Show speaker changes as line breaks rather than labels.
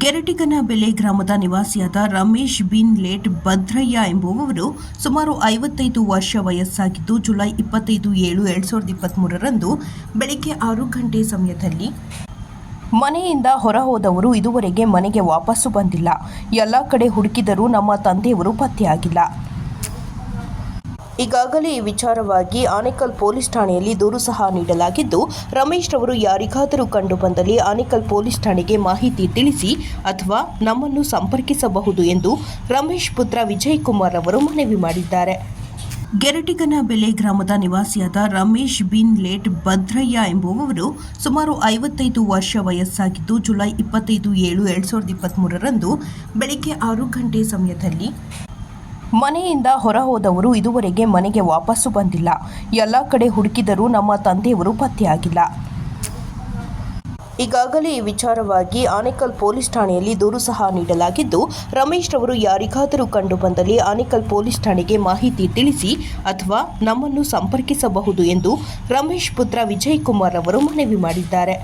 ಗೆರಟಿಗನ ಬೆಲೆ ಗ್ರಾಮದ ನಿವಾಸಿಯಾದ ರಮೇಶ್ ಬಿನ್ ಲೇಟ್ ಭದ್ರಯ್ಯ ಎಂಬುವವರು ಸುಮಾರು ಐವತ್ತೈದು ವರ್ಷ ವಯಸ್ಸಾಗಿದ್ದು, ಜುಲೈ ಇಪ್ಪತ್ತೈದು ಏಳು ಎರಡು ಸಾವಿರದ ಇಪ್ಪತ್ತ್ಮೂರರಂದು ಬೆಳಗ್ಗೆ ಆರು ಗಂಟೆ ಸಮಯದಲ್ಲಿ ಮನೆಯಿಂದ ಹೊರ ಹೋದವರು ಇದುವರೆಗೆ ಮನೆಗೆ ವಾಪಸ್ಸು ಬಂದಿಲ್ಲ. ಎಲ್ಲ ಕಡೆ ಹುಡುಕಿದರೂ ನಮ್ಮ ತಂದೆಯವರು ಪತ್ತೆಯಾಗಿಲ್ಲ. ಈಗಾಗಲೇ ಈ ವಿಚಾರವಾಗಿ ಆನೇಕಲ್ ಪೊಲೀಸ್ ಠಾಣೆಯಲ್ಲಿ ದೂರು ಸಹ ನೀಡಲಾಗಿದ್ದು, ರಮೇಶ್ ರವರು ಯಾರಿಗಾದರೂ ಕಂಡು ಬಂದಲ್ಲಿ ಆನೇಕಲ್ ಪೊಲೀಸ್ ಠಾಣೆಗೆ ಮಾಹಿತಿ ತಿಳಿಸಿ ಅಥವಾ ನಮ್ಮನ್ನು ಸಂಪರ್ಕಿಸಬಹುದು ಎಂದು ರಮೇಶ್ ಪುತ್ರ ವಿಜಯ್ ಕುಮಾರ್ ಅವರು ಮನವಿ ಮಾಡಿದ್ದಾರೆ. ಗೆರಟಿಗನ ಬೆಲೆ ಗ್ರಾಮದ ನಿವಾಸಿಯಾದ ರಮೇಶ್ ಬಿನ್ ಲೇಟ್ ಭದ್ರಯ್ಯ ಎಂಬುವವರು ಸುಮಾರು ಐವತ್ತೈದು ವರ್ಷ ವಯಸ್ಸಾಗಿದ್ದು, ಜುಲೈ ಇಪ್ಪತ್ತೈದು ಏಳು ಎರಡು ಸಾವಿರದ ಇಪ್ಪತ್ತ್ಮೂರರಂದು ಬೆಳಗ್ಗೆ ಆರು ಗಂಟೆ ಸಮಯದಲ್ಲಿ ಮನೆಯಿಂದ ಹೊರ ಹೋದವರು ಇದುವರೆಗೆ ಮನೆಗೆ ವಾಪಸ್ಸು ಬಂದಿಲ್ಲ. ಎಲ್ಲ ಕಡೆ ಹುಡುಕಿದರೂ ನಮ್ಮ ತಂದೆಯವರು ಪತ್ತೆಯಾಗಿಲ್ಲ. ಈಗಾಗಲೇ ಈ ವಿಚಾರವಾಗಿ ಆನೇಕಲ್ ಪೊಲೀಸ್ ಠಾಣೆಯಲ್ಲಿ ದೂರು ಸಹ ನೀಡಲಾಗಿದ್ದು, ರಮೇಶ್ ರವರು ಯಾರಿಗಾದರೂ ಕಂಡು ಬಂದಲ್ಲಿ ಆನೇಕಲ್ ಪೊಲೀಸ್ ಠಾಣೆಗೆ ಮಾಹಿತಿ ತಿಳಿಸಿ ಅಥವಾ ನಮ್ಮನ್ನು ಸಂಪರ್ಕಿಸಬಹುದು ಎಂದು ರಮೇಶ್ ಪುತ್ರ ವಿಜಯ್ ಕುಮಾರ್ ಅವರು ಮನವಿ ಮಾಡಿದ್ದಾರೆ.